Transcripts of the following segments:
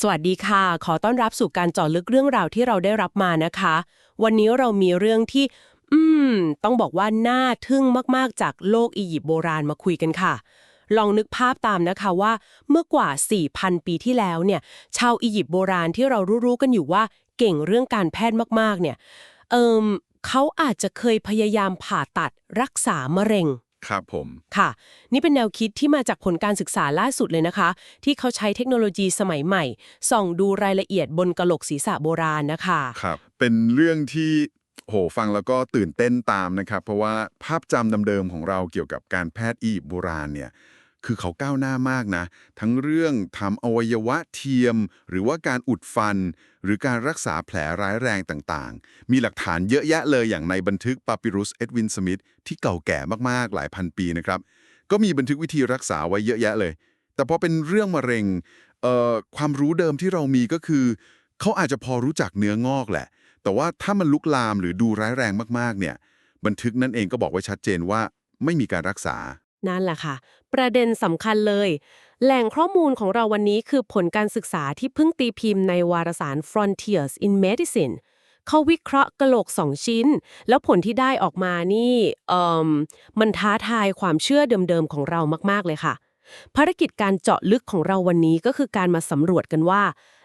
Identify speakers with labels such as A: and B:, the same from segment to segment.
A: สวัสดีค่ะ ขอต้อนรับสู่การเจาะลึกเรื่องราวที่เราได้รับมานะคะ วันนี้เรามีเรื่องที่ อืม ต้องบอกว่าน่าทึ่งมาก ๆ จากโลกอียิปต์โบราณมาคุยกันค่ะ ลองนึกภาพตามนะคะว่าเมื่อกว่า 4,000 ปีที่แล้วเนี่ย ชาวอียิปต์โบราณที่เรารู้ๆกันอยู่ว่าเก่งเรื่องการแพทย์มาก ๆ เนี่ย เอิมเขาอาจจะเคยพยายามผ่าตัดรักษามะเร็ง
B: ครับผม
A: ค่ะ นี่เป็นแนวคิดที่มาจากผลการศึกษาล่าสุดเลยนะคะ ที่เขาใช้เทคโนโลยีสมัยใหม่ ส่องดูรายละเอียดบนกะโหลกศีรษะโบราณนะคะ
B: ครับ เป็นเรื่องที่โหฟังแล้วก็ตื่นเต้นตามนะครับ เพราะว่าภาพจำเดิมๆของเราเกี่ยวกับการแพทย์อียิปต์โบราณเนี่ย คือเขาก้าวหน้ามากนะ ทั้งเรื่องทำอวัยวะเทียม หรือว่าการอุดฟัน หรือการรักษาแผลร้ายแรงต่างๆ มีหลักฐานเยอะแยะเลยอย่างในบันทึกปาปิรุสเอ็ดวินสมิธที่เก่าแก่มากๆหลายพันปีนะครับ ก็มีบันทึกวิธีรักษาไว้เยอะแยะเลย แต่พอเป็นเรื่องมะเร็งเอ่อความรู้เดิมที่เรามีก็คือ เขาอาจจะพอรู้จักเนื้องอกแหละ แต่ว่าถ้ามันลุกลามหรือดูร้ายแรงมากๆเนี่ย บันทึกนั่นเองก็บอกไว้ชัดเจนว่าไม่มีการรักษา
A: นั่นแหละค่ะ ประเด็นสำคัญเลย แหล่งข้อมูลของเราวันนี้คือผลการศึกษาที่เพิ่งตีพิมพ์ในวารสาร Frontiers in Medicine เขาวิเคราะห์กระโหลกสองชิ้น แล้วผลที่ได้ออกมานี่เอ่มมันท้าทายความเชื่อเดิมๆของเรามากๆเลยค่ะ ภารกิจการเจาะลึกของเราวันนี้ก็คือการมาสำรวจกันว่า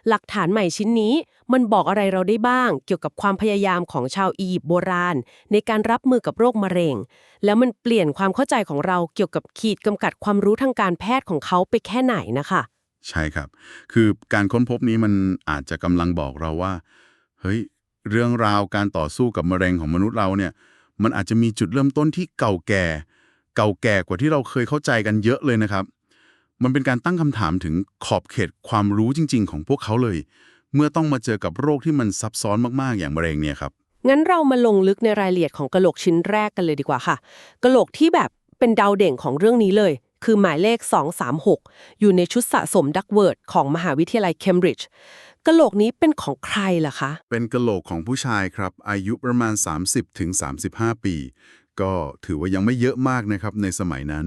A: หลักฐานใหม่ชิ้นนี้มันบอกอะไรเราได้บ้าง เกี่ยวกับความพยายามของชาวอียิปต์โบราณ ในการรับมือกับโรคมะเร็ง แล้วมันเปลี่ยนความเข้าใจของเราเกี่ยวกับขีดกำกัดความรู้ทางการแพทย์ของเขาไปแค่ไหนนะคะ
B: ใช่ครับ คือการค้นพบนี้มันอาจจะกำลังบอกเราว่า เฮ้ย เรื่องราวการต่อสู้กับมะเร็งของมนุษย์เราเนี่ย มันอาจจะมีจุดเริ่มต้นที่เก่าแก่ เก่าแก่กว่าที่เราเคยเข้าใจกันเยอะเลยนะครับ มันเป็นการตั้งคำถามถึงขอบเขตความรู้จริง ๆ ของพวกเขาเลย เมื่อต้องมาเจอกับโรคที่มันซับซ้อนมากๆอย่างมะเร็งเนี่ยครับ
A: งั้นเรามาลงลึกในรายละเอียดของกะโหลกชิ้นแรกกันเลยดีกว่าค่ะกะโหลกที่แบบเป็นดาวเด่นของเรื่องนี้เลย คือหมายเลข 236 อยู่ในชุดสะสมดักเวิร์ดของมหาวิทยาลัยเคมบริดจ์กะโหลกนี้เป็นของใครล่ะคะ
B: เป็นกะโหลกของผู้ชายครับ อายุประมาณ 30-35 ปี ก็ถือว่ายังไม่เยอะมากนะครับในสมัยนั้น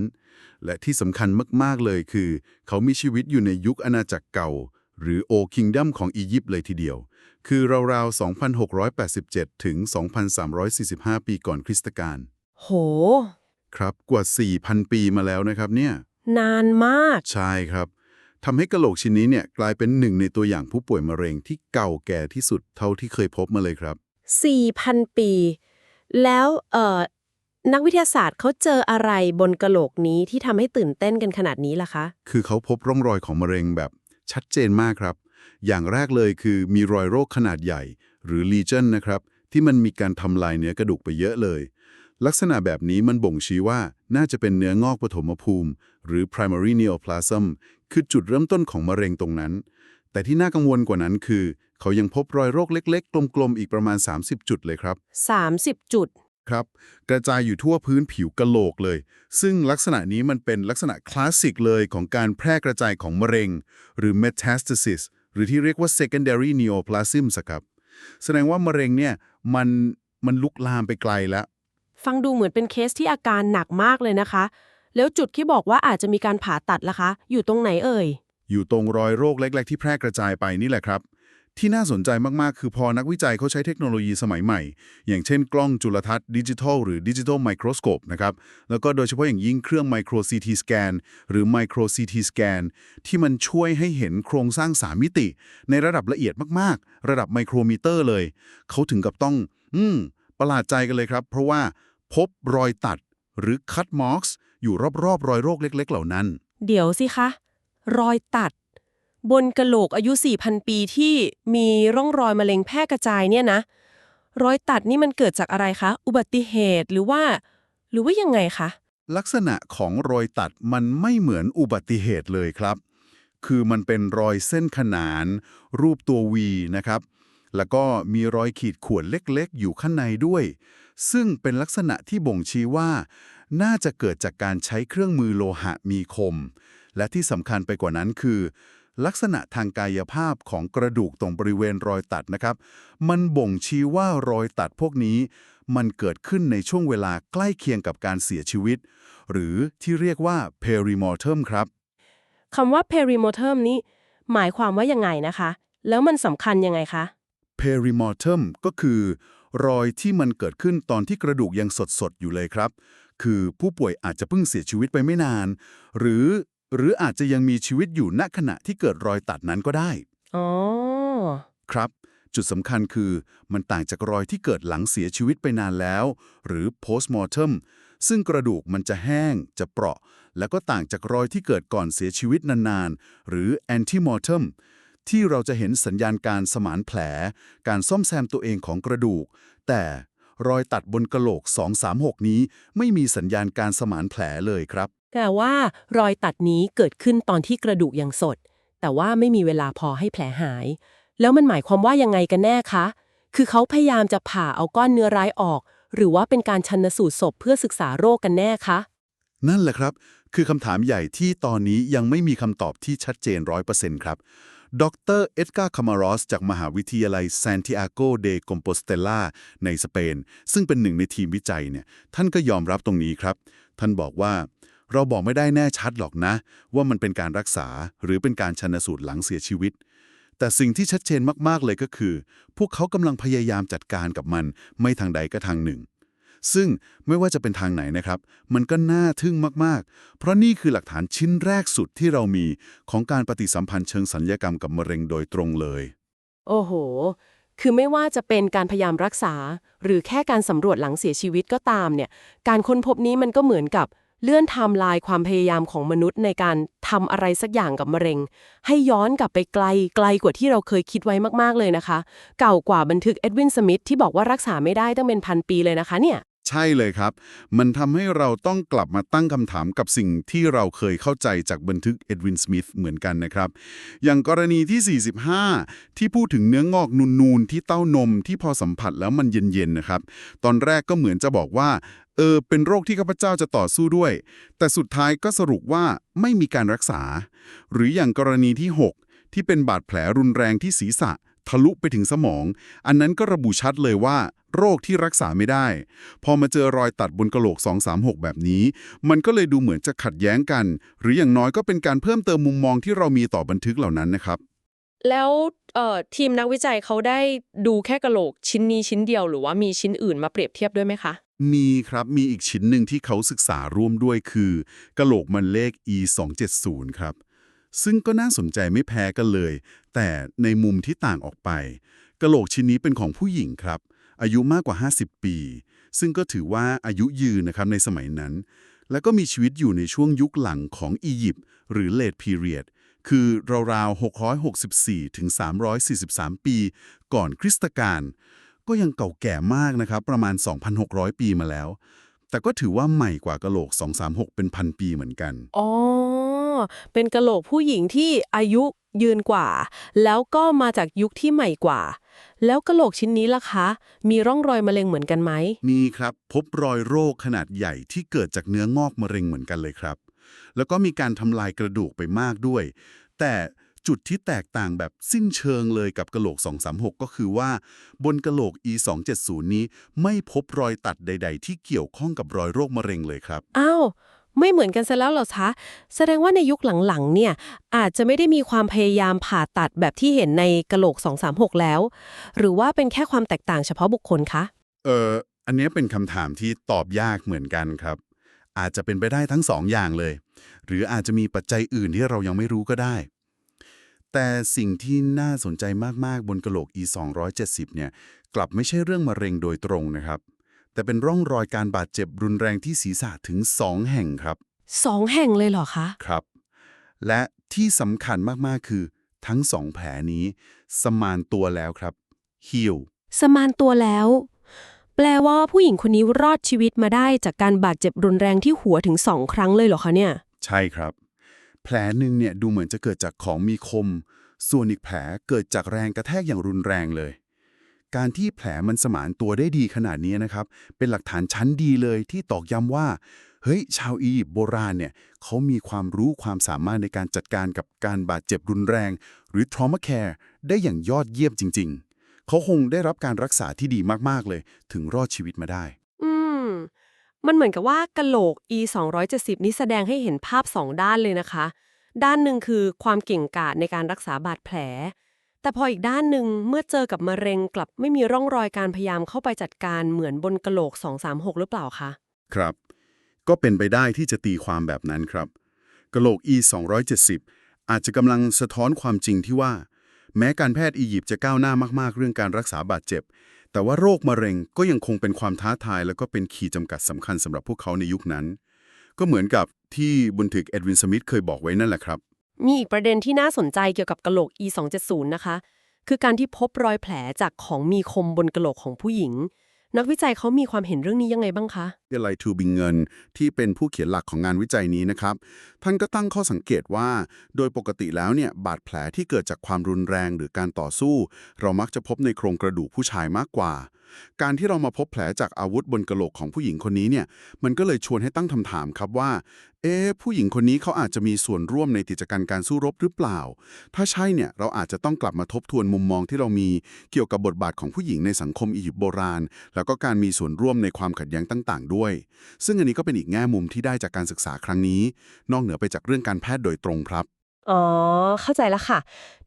B: และที่สำคัญมาก ๆ เลยคือ เขามีชีวิตอยู่ในยุคอาณาจักรเก่า หรือโอคิงดัมของอียิปต์เลยทีเดียว คือราวๆ 2,687 ถึง 2,345 ปีก่อนคริสตกาล
A: โห
B: ครับกว่า 4,000 ปีมาแล้วนะครับเนี่ย
A: นานมาก
B: ใช่ครับทำให้กะโหลกชิ้นนี้เนี่ยกลายเป็นหนึ่งในตัวอย่างผู้ป่วยมะเร็งที่เก่าแก่ที่สุดเท่าที่เคยพบมาเลยครับ
A: 4,000 ปี แล้วเอ่อ นักวิทยาศาสตร์เขาเจออะไรบนกะโหลกนี้ที่ทำให้ตื่นเต้นกันขนาดนี้ล่ะคะ
B: คือเขาพบร่องรอยของมะเร็งแบบชัดเจนมากครับ อย่างแรกเลยคือมีรอยโรคขนาดใหญ่ หรือ lesion นะครับ ที่มันมีการทำลายเนื้อกระดูกไปเยอะเลย ลักษณะแบบนี้มันบ่งชี้ว่าน่าจะเป็นเนื้องอกปฐมภูมิ หรือ primary neoplasm คือจุดเริ่มต้นของมะเร็งตรงนั้น แต่ที่น่ากังวลกว่านั้นคือ เขายังพบรอยโรคเล็ก ๆ กลมๆอีกประมาณ 30 จุดเลยครับ
A: 30 จุด
B: ครับ กระจายอยู่ทั่วพื้นผิวกะโหลกเลย ซึ่งลักษณะนี้มันเป็นลักษณะคลาสสิกเลยของการแพร่กระจายของมะเร็ง หรือ metastasis หรือที่เรียกว่า secondary neoplasms อะครับ แสดงว่ามะเร็งเนี่ยมันมันลุกลามไปไกลแล้ว
A: ฟังดูเหมือนเป็นเคสที่อาการหนักมากเลยนะคะ แล้วจุดที่บอกว่าอาจจะมีการผ่าตัดล่ะคะ อยู่ตรงไหนเอ่ย
B: อยู่ตรงรอยโรคเล็ก ๆ ที่แพร่กระจายไปนี่แหละครับ ที่น่าสนใจมากๆ คือพอนักวิจัยเขาใช้เทคโนโลยีสมัยใหม่ อย่างเช่นกล้องจุลทรรศน์ดิจิทัลหรือดิจิทัลไมโครสโคปนะครับ แล้วก็โดยเฉพาะอย่างยิ่งเครื่องไมโครซีทีสแกนหรือไมโครซีทีสแกนที่มันช่วยให้เห็นโครงสร้างสามมิติ ในระดับละเอียดมากๆ ระดับไมโครมิเตอร์เลย เขาถึงกับต้อง อืม ประหลาดใจกันเลยครับ เพราะว่าพบรอยตัดหรือคัตมาร์กอยู่รอบๆรอยโรคเล็ก ๆ เหล่านั้น
A: เดี๋ยวสิคะ รอยตัด บนกะโหลกอายุ 4,000 ปีที่มีร่องรอยมะเร็งแพร่กระจายเนี่ยนะ รอยตัดนี่มันเกิดจากอะไรคะ อุบัติเหตุหรือว่า หรือว่ายังไงคะ
B: ลักษณะของรอยตัดมันไม่เหมือนอุบัติเหตุเลยครับ คือมันเป็นรอยเส้นขนาน รูปตัววีนะครับ แล้วก็มีรอยขีดข่วนเล็กๆ อยู่ข้างในด้วย ซึ่งเป็นลักษณะที่บ่งชี้ว่า น่าจะเกิดจากการใช้เครื่องมือโลหะมีคม และที่สำคัญไปกว่านั้นคือ ลักษณะทางกายภาพของกระดูกตรงบริเวณรอยตัดนะครับ มันบ่งชี้ว่ารอยตัดพวกนี้ มันเกิดขึ้นในช่วงเวลาใกล้เคียงกับการเสียชีวิต หรือที่เรียกว่า perimortem ครับ
A: คำว่า perimortem นี้ หมายความว่ายังไงนะคะ แล้วมันสำคัญยังไงคะ
B: perimortem ก็คือ รอยที่มันเกิดขึ้นตอนที่กระดูกยังสดๆอยู่เลยครับ คือผู้ป่วยอาจจะเพิ่งเสียชีวิตไปไม่นาน หรือ หรืออาจจะยังมีชีวิตอยู่ณขณะที่เกิดรอยตัดนั้นก็ได้
A: อ๋อ
B: ครับ จุดสำคัญคือมันต่างจากรอยที่เกิดหลังเสียชีวิตไปนานแล้ว หรือ postmortem ซึ่งกระดูกมันจะแห้ง จะเปราะ แล้วก็ต่างจากรอยที่เกิดก่อนเสียชีวิตนานๆ หรือ antemortem ที่เราจะเห็นสัญญาณการสมานแผล การซ่อมแซมตัวเองของกระดูก แต่รอยตัดบนกะโหลก 236 นี้ไม่มีสัญญาณการสมานแผลเลยครับ
A: แต่ว่ารอยตัดนี้เกิดขึ้นตอนที่กระดูกยังสด แต่ว่าไม่มีเวลาพอให้แผลหาย แล้วมันหมายความว่ายังไงกันแน่คะ คือเขาพยายามจะผ่าเอาก้อนเนื้อร้ายออก หรือว่าเป็นการชันสูตรศพเพื่อศึกษาโรคกันแน่คะ
B: นั่นแหละครับ คือคำถามใหญ่ที่ตอนนี้ยังไม่มีคำตอบที่ชัดเจน100%ครับดรเอ็ดการ์คามารอส จากมหาวิทยาลัยซานติอาโกเดคอมโปสเตลาในสเปน ซึ่งเป็นหนึ่งในทีมวิจัยเนี่ย ท่านก็ยอมรับตรงนี้ครับ ท่านบอกว่า เราบอกไม่ได้แน่ชัดหรอกนะ ว่ามันเป็นการรักษาหรือเป็นการชันสูตรหลังเสียชีวิต แต่สิ่งที่ชัดเจนมากๆเลยก็คือ พวกเขากำลังพยายามจัดการกับมัน ไม่ทางใดก็ทางหนึ่ง ซึ่งไม่ว่าจะเป็นทางไหนนะครับ มันก็น่าทึ่งมากๆ เพราะนี่คือหลักฐานชิ้นแรกสุดที่เรามีของการปฏิสัมพันธ์เชิงสัญญกรรมกับมะเร็งโดยตรงเลย
A: โอ้โห คือไม่ว่าจะเป็นการพยายามรักษา หรือแค่การสำรวจหลังเสียชีวิตก็ตามเนี่ย การค้นพบนี้มันก็เหมือนกับ เลื่อนไทม์ไลน์ความพยายามของมนุษย์ในการทำอะไรสักอย่างกับมะเร็ง ให้ย้อนกลับไปไกลไกลกว่าที่เราเคยคิดไว้มากๆเลยนะคะ เก่ากว่าบันทึกเอ็ดวินสมิธที่บอกว่ารักษาไม่ได้ตั้งเป็นพันปีเลยนะคะเนี่ย
B: ใช่เลยครับ มันทำให้เราต้องกลับมาตั้งคำถามกับสิ่งที่เราเคยเข้าใจจากบันทึกเอ็ดวินสมิธเหมือนกันนะครับ อย่างกรณีที่ 45 ที่พูดถึงเนื้องอกนูนๆที่เต้านมที่พอสัมผัสแล้วมันเย็นๆนะครับ ตอนแรกก็เหมือนจะบอกว่า ออเป็นโรคที่ข้าพเจ้าจะต่อสู้ด้วย แต่สุดท้ายก็สรุปว่าไม่มีการรักษา หรืออย่างกรณีที่ 6 ที่เป็นบาดแผลรุนแรงที่ศีรษะ ทะลุไปถึงสมอง อันนั้นก็ระบุชัดเลยว่า โรคที่รักษาไม่ได้ พอมาเจอรอยตัดบนกระโหลก 236 แบบนี้ มันก็เลยดูเหมือนจะขัดแย้งกัน หรืออย่างน้อยก็เป็นการเพิ่มเติมมุมมองที่เรามีต่อบันทึกเหล่านั้นนะครับ
C: แล้วเออทีมนักวิจัยเขาได้ดูแค่กระโหลกชิ้นนี้ชิ้นเดียว หรือว่ามีชิ้นอื่นมาเปรียบเทียบด้วยไหมคะ
B: มีครับมีอีกชิ้นหนึ่งที่เขาศึกษาร่วมด้วยคือกะโหลกมันเลข e 2 7 0ครับ ซึ่งก็น่าสนใจไม่แพ้กันเลย แต่ในมุมที่ต่างออกไปกะโหลกชิ้นนี้เป็นของผู้หญิงครับ อายุมากกว่า 50 ปี ซึ่งก็ถือว่าอายุยืนนะครับในสมัยนั้น แล้วก็มีชีวิตอยู่ในช่วงยุคหลังของอียิปต์หรือ late period คือราวๆ 664 ถึง 343 ปี ก่อนคริสตกาล ก็ยังเก่าแก่มากนะครับประมาณ 2,600 ปีมาแล้ว แต่ก็ถือว่าใหม่กว่ากะโหลก 236 เป็นพันปีเหมือนกัน
A: อ๋อ เป็นกะโหลกผู้หญิงที่อายุยืนกว่า แล้วก็มาจากยุคที่ใหม่กว่า แล้วกะโหลกชิ้นนี้ล่ะคะ มีร่องรอยมะเร็งเหมือนกันไหม
B: มีครับพบรอยโรคขนาดใหญ่ที่เกิดจากเนื้องอกมะเร็งเหมือนกันเลยครับ แล้วก็มีการทำลายกระดูกไปมากด้วย แต่ จุดที่แตกต่างแบบสิ้นเชิงเลยกับกะโหลก 236 ก็คือว่า บนกะโหลก e 2 7 0นี้ไม่พบรอยตัดใด ๆ ที่เกี่ยวข้องกับรอยโรคมะเร็งเลยครับ
A: อ้าวไม่เหมือนกันซะแล้วเหรอคะ แสดงว่าในยุคหลังๆ เนี่ย อาจจะไม่ได้มีความพยายามผ่าตัดแบบที่เห็นในกะโหลก 236 แล้ว หรือว่าเป็นแค่ความแตกต่างเฉพาะบุคคลคะ
B: เอออันเนี้ยเป็นคำถามที่ตอบยากเหมือนกันครับ อาจจะเป็นไปได้ทั้งสองอย่างเลย หรืออาจจะมีปัจจัยอื่นที่เรายังไม่รู้ก็ได้ แต่สิ่งที่น่าสนใจมาก ๆ บนกะโหลก e 270เนี่ย กลับไม่ใช่เรื่องมะเร็งโดยตรงนะครับ แต่เป็นร่องรอยการบาดเจ็บรุนแรงที่ศีรษะถึง 2 แห่งครับ
A: สองแห่งเลยเหรอคะ
B: ครับ และที่สำคัญมาก ๆ คือ ทั้งสองแผลนี้ สมานตัวแล้วครับฮิว
A: สมานตัวแล้ว แปลว่าผู้หญิงคนนี้รอดชีวิตมาได้จากการบาดเจ็บรุนแรงที่หัวถึงสองครั้งเลยเหรอคะเนี่ย
B: ใช่ครับ แผลหนึ่งเนี่ยดูเหมือนจะเกิดจากของมีคม ส่วนอีกแผลเกิดจากแรงกระแทกอย่างรุนแรงเลย การที่แผลมันสมานตัวได้ดีขนาดนี้นะครับ เป็นหลักฐานชั้นดีเลยที่ตอกย้ำว่า เฮ้ย ชาวอียิปต์โบราณเนี่ยเขามีความรู้ความสามารถในการจัดการกับการบาดเจ็บรุนแรง หรือ trauma care ได้อย่างยอดเยี่ยมจริง ๆ เขาคงได้รับการรักษาที่ดีมากๆเลย ถึงรอดชีวิตมาได้
A: มันเหมือนกับว่ากะโหลก e 270นี้แสดงให้เห็นภาพสองด้านเลยนะคะ ด้านหนึ่งคือความเก่งกาจในการรักษาบาดแผล แต่พออีกด้านหนึ่งเมื่อเจอกับมะเร็งกลับไม่มีร่องรอยการพยายามเข้าไปจัดการเหมือนบนกะโหลก 236 หรือเปล่าคะ
B: ครับ ก็เป็นไปได้ที่จะตีความแบบนั้นครับ กะโหลก E 270อาจจะกำลังสะท้อนความจริงที่ว่า แม้การแพทย์อียิปต์จะก้าวหน้ามากๆ เรื่องการรักษาบาดเจ็บ แต่ว่าโรคมะเร็งก็ยังคงเป็นความท้าทาย แล้วก็เป็นขีดจำกัดสำคัญสำหรับพวกเขาในยุคนั้น ก็เหมือนกับที่บุญถึกเอ็ดวินสมิธเคยบอกไว้นั่นแหละครับ
A: มีอีกประเด็นที่น่าสนใจเกี่ยวกับกะโหลก E 270 นะคะ คือการที่พบรอยแผลจากของมีคมบนกะโหลกของผู้หญิง นักวิจัยเขามีความเห็นเรื่องนี้ยังไงบ้างคะ
B: เดลัยทูบิงเงินที่เป็นผู้เขียนหลักของงานวิจัยนี้นะครับ ท่านก็ตั้งข้อสังเกตว่า โดยปกติแล้วเนี่ยบาดแผลที่เกิดจากความรุนแรงหรือการต่อสู้ เรามักจะพบในโครงกระดูกผู้ชายมากกว่า การที่เรามาพบแผลจากอาวุธบนกระโหลกของผู้หญิงคนนี้เนี่ย มันก็เลยชวนให้ตั้งคำถามครับว่า เอ๊ะผู้หญิงคนนี้เขาอาจจะมีส่วนร่วมในกิจการการสู้รบหรือเปล่า ถ้าใช่เนี่ยเราอาจจะต้องกลับมาทบทวนมุมมองที่เรามีเกี่ยวกับบทบาทของผู้หญิงในสังคมอียิปต์โบราณ แล้วก็การมีส่วนร่วมในความขัดแย้งต่าง ๆ ด้วย ซึ่งอันนี้ก็เป็นอีกแง่มุมที่ได้จากการศึกษาครั้งนี้ นอกเหนือไปจากเรื่องการแพทย์โดยตรงครับ
D: อ๋อ เข้าใจแล้วค่ะ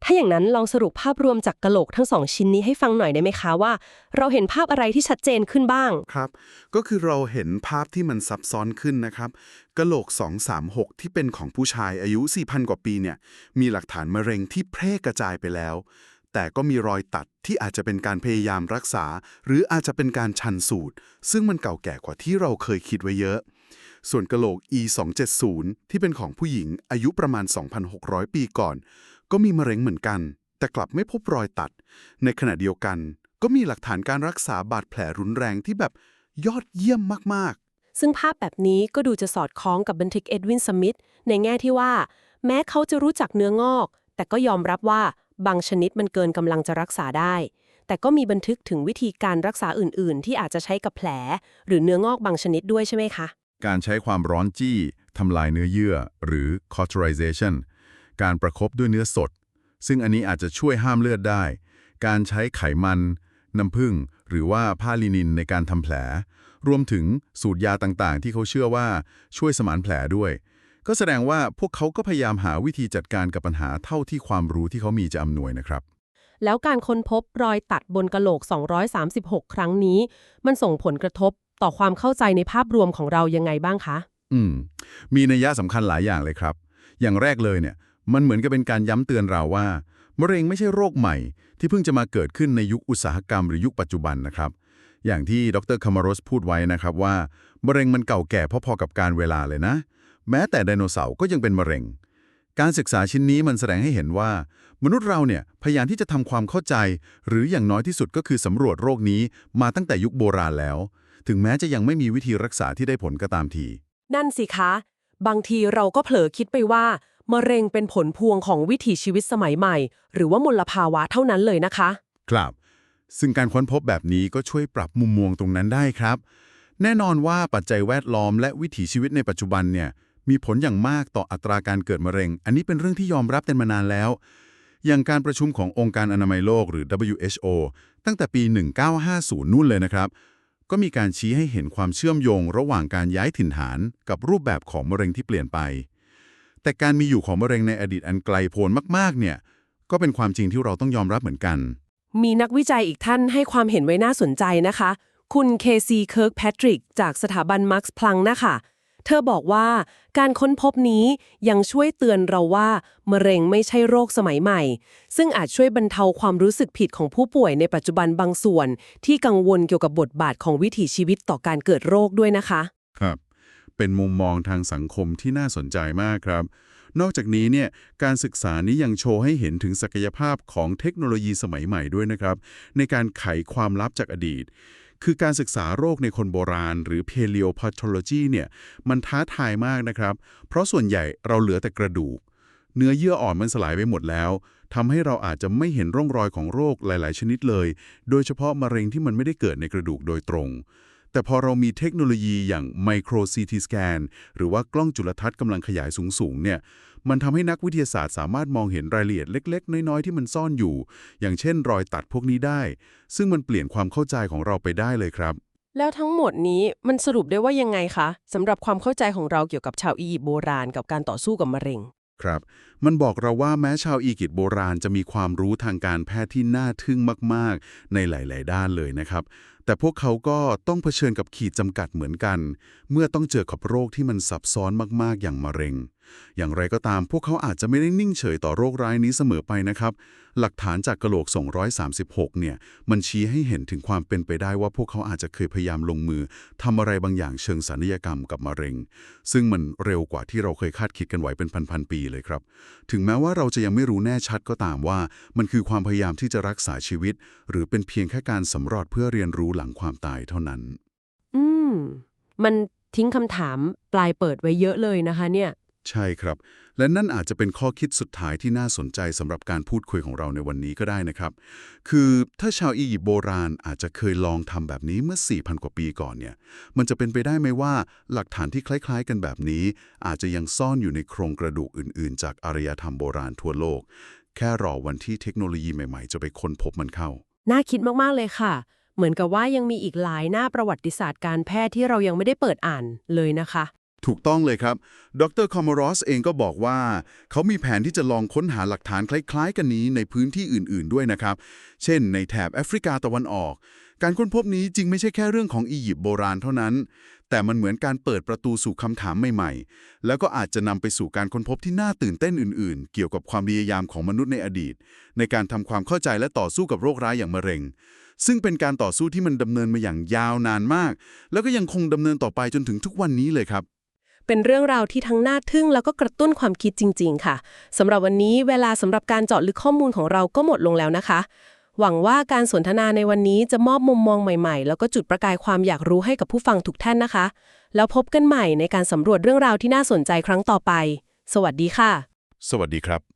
D: ถ้าอย่างนั้นลองสรุปภาพรวมจากกะโหลกทั้งสองชิ้นนี้ให้ฟังหน่อยได้ไหมคะว่า เราเห็นภาพอะไรที่ชัดเจนขึ้นบ้าง
B: ครับ ก็คือเราเห็นภาพที่มันซับซ้อนขึ้นนะครับกะโหลก 236 ที่เป็นของผู้ชายอายุ 4,000 กว่าปีเนี่ยมีหลักฐานมะเร็งที่แพร่กระจายไปแล้ว แต่ก็มีรอยตัดที่อาจจะเป็นการพยายามรักษา หรืออาจจะเป็นการชันสูตร ซึ่งมันเก่าแก่กว่าที่เราเคยคิดไว้เยอะ ส่วนกะโหลก E 270 ที่เป็นของผู้หญิงอายุประมาณ 2,600 ปีก่อน ก็มีมะเร็งเหมือนกัน แต่กลับไม่พบรอยตัด ในขณะเดียวกัน ก็มีหลักฐานการรักษาบาดแผลรุนแรงที่แบบยอดเยี่ยมมากๆ
A: ซึ่งภาพแบบนี้ก็ดูจะสอดคล้องกับบันทึกเอ็ดวินสมิธในแง่ที่ว่า แม้เขาจะรู้จักเนื้องอก แต่ก็ยอมรับว่าบางชนิดมันเกินกำลังจะรักษาได้แต่ก็มีบันทึกถึงวิธีการรักษาอื่น ๆ ที่อาจจะใช้กับแผล หรือเนื้องอกบางชนิดด้วยใช่ไหมคะ
E: การใช้ความร้อนจี้ทำลายเนื้อเยื่อ หรือ cauterization การประคบด้วยเนื้อสด ซึ่งอันนี้อาจจะช่วยห้ามเลือดได้ การใช้ไขมัน น้ำผึ้งหรือว่าผ้าลินินในการทำแผล รวมถึงสูตรยาต่างๆ ที่เขาเชื่อว่าช่วยสมานแผลด้วย ก็แสดงว่าพวกเขาก็พยายามหาวิธีจัดการกับปัญหาเท่าที่ความรู้ที่เขามีจะอำนวยนะครับ
A: แล้วการค้นพบรอยตัดบนกระโหลก 236 ครั้งนี้ มันส่งผลกระทบ ต่อความเข้าใจในภาพรวมของเรายังไงบ้างคะ
E: อืม มีนัยยะสำคัญหลายอย่างเลยครับ อย่างแรกเลยเนี่ย มันเหมือนกับเป็นการย้ำเตือนเราว่ามะเร็งไม่ใช่โรคใหม่ ที่เพิ่งจะมาเกิดขึ้นในยุคอุตสาหกรรมหรือยุคปัจจุบันนะครับ อย่างที่ดรคามาโรสพูดไว้นะครับว่ามะเร็งมันเก่าแก่พอๆกับการเวลาเลยนะ แม้แต่ไดโนเสาร์ก็ยังเป็นมะเร็ง การศึกษาชิ้นนี้มันแสดงให้เห็นว่า มนุษย์เราเนี่ยพยายามที่จะทำความเข้าใจ หรืออย่างน้อยที่สุดก็คือสำรวจโรคนี้มาตั้งแต่ยุคโบราณแล้ว ถึงแม้จะยังไม่มีวิธีรักษาที่ได้ผลก็ตามที
D: นั่นสิคะ บางทีเราก็เผลอคิดไปว่ามะเร็งเป็นผลพวงของวิถีชีวิตสมัยใหม่ หรือว่ามลภาวะเท่านั้นเลยนะคะ
E: ครับ ซึ่งการค้นพบแบบนี้ก็ช่วยปรับมุมมองตรงนั้นได้ครับ แน่นอนว่าปัจจัยแวดล้อมและวิถีชีวิตในปัจจุบันเนี่ยมีผลอย่างมากต่ออัตราการเกิดมะเร็ง อันนี้เป็นเรื่องที่ยอมรับกันมานานแล้ว อย่างการประชุมขององค์การอนามัยโลกหรือ WHO ตั้งแต่ปี 1950 นู่นเลยนะครับ ก็มีการชี้ให้เห็นความเชื่อมโยงระหว่างการย้ายถิ่นฐานกับรูปแบบของมะเร็งที่เปลี่ยนไป แต่การมีอยู่ของมะเร็งในอดีตอันไกลโพ้นมากๆ เนี่ย ก็เป็นความจริงที่เราต้องยอมรับเหมือนกัน
D: มีนักวิจัยอีกท่านให้ความเห็นไว้น่าสนใจนะคะ คุณเคซีเคิร์กแพทริกจากสถาบันมาร์คส์พลังนะคะ เธอบอกว่าการค้นพบนี้ยังช่วยเตือนเราว่ามะเร็งไม่ใช่โรคสมัยใหม่ ซึ่งอาจช่วยบรรเทาความรู้สึกผิดของผู้ป่วยในปัจจุบันบางส่วน ที่กังวลเกี่ยวกับบทบาทของวิถีชีวิตต่อการเกิดโรคด้วยนะคะ
B: ครับ เป็นมุมมองทางสังคมที่น่าสนใจมากครับ นอกจากนี้เนี่ยการศึกษานี้ยังโชว์ให้เห็นถึงศักยภาพของเทคโนโลยีสมัยใหม่ด้วยนะครับ ในการไขความลับจากอดีต คือการศึกษาโรคในคนโบราณ หรือ paleopathology เนี่ยมันท้าทายมากนะครับ เพราะส่วนใหญ่เราเหลือแต่กระดูก เนื้อเยื่ออ่อนมันสลายไปหมดแล้วทำให้เราอาจจะไม่เห็นร่องรอยของโรคหลาย ๆ ชนิดเลย โดยเฉพาะมะเร็งที่มันไม่ได้เกิดในกระดูกโดยตรง แต่พอเรามีเทคโนโลยีอย่าง Micro CT Scan หรือว่ากล้องจุลทรรศน์กำลังขยายสูงๆเนี่ยมันทำให้นักวิทยาศาสตร์สามารถมองเห็นรายละเอียดเล็ก ๆ น้อย ๆ ที่มันซ่อนอยู่ อย่างเช่น รอยตัดพวกนี้ได้ ซึ่งมันเปลี่ยนความเข้าใจของเราไปได้เลยครับ
D: แล้วทั้งหมดนี้มันสรุปได้ว่ายังไงคะสำหรับความเข้าใจของเราเกี่ยวกับชาวอียิปต์โบราณกับการต่อสู้กับมะเร็ง
B: ครับ มันบอกเราว่าแม้ชาวอียิปต์โบราณจะมีความรู้ทางการแพทย์ที่น่าทึ่งมาก ๆ ในหลาย ๆ ด้านเลยนะครับ แต่พวกเขาก็ต้องเผชิญกับขีดจำกัดเหมือนกัน เมื่อต้องเจอกับโรคที่มันซับซ้อนมากๆอย่างมะเร็ง อย่างไรก็ตามพวกเขาอาจจะไม่ได้นิ่งเฉยต่อโรคร้ายนี้เสมอไปนะครับ หลักฐานจากกระโหลก 236 เนี่ย มันชี้ให้เห็นถึงความเป็นไปได้ว่าพวกเขาอาจจะเคยพยายามลงมือทำอะไรบางอย่างเชิงศัลยกรรมกับมะเร็ง ซึ่งมันเร็วกว่าที่เราเคยคาดคิดกันไว้เป็นพันๆปีเลยครับ ถึงแม้ว่าเราจะยังไม่รู้แน่ชัดก็ตามว่า มันคือความพยายามที่จะรักษาชีวิต หรือเป็นเพียงแค่การสำรวจเพื่อเรียนรู้หลังความตายเท่านั้น
A: อืม มันทิ้งคำถามปลายเปิดไว้เยอะเลยนะคะเนี่ย
B: ใช่ครับ และนั่นอาจจะเป็นข้อคิดสุดท้ายที่น่าสนใจสำหรับการพูดคุยของเราในวันนี้ก็ได้นะครับ คือถ้าชาวอียิปต์โบราณอาจจะเคยลองทำแบบนี้เมื่อ 4,000 กว่าปีก่อนเนี่ย มันจะเป็นไปได้ไหมว่าหลักฐานที่คล้าย ๆ กันแบบนี้ อาจจะยังซ่อนอยู่ในโครงกระดูกอื่น ๆ จากอารยธรรมโบราณทั่วโลก แค่รอวันที่เทคโนโลยีใหม่ๆ จะไปค้นพบมันเข้า
A: น่าคิดมากๆเลยค่ะ เหมือนกับว่ายังมีอีกหลายหน้าประวัติศาสตร์การแพทย์ที่เรายังไม่ได้เปิดอ่านเลยนะคะ
B: ถูกต้องเลยครับ ดรคอมรอสเองก็บอกว่า เขามีแผนที่จะลองค้นหาหลักฐานคล้าย ๆ กันนี้ในพื้นที่อื่น ๆ ด้วยนะครับ เช่น ในแถบแอฟริกาตะวันออก การค้นพบนี้จริงไม่ใช่แค่เรื่องของอียิปต์โบราณเท่านั้น แต่มันเหมือนการเปิดประตูสู่คำถามใหม่ ๆ แล้วก็อาจจะนำไปสู่การค้นพบที่น่าตื่นเต้นอื่น ๆ เกี่ยวกับความพยายามของมนุษย์ในอดีต ในการทำความเข้าใจและต่อสู้กับโรคร้ายอย่างมะเร็งซึ่งเป็นการต่อสู้ที่มันดำเนินมาอย่างยาวนานมาก แล้วก็ยังคงดำเนินต่อไปจนถึงทุกวันนี้เลยครับ
A: เป็นเรื่องราวที่ทั้งน่าทึ่งแล้วก็กระตุ้นความคิดจริง ๆ ค่ะสำหรับวันนี้เวลาสำหรับการเจาะลึกข้อมูลของเราก็หมดลงแล้วนะคะ หวังว่าการสนทนาในวันนี้จะมอบมุมมองใหม่ๆ แล้วก็จุดประกายความอยากรู้ให้กับผู้ฟังทุกท่านนะคะ แล้วพบกันใหม่ในการสำรวจเรื่องราวที่น่าสนใจครั้งต่อไป สวัสดีค่ะ
B: สวัสดีครับ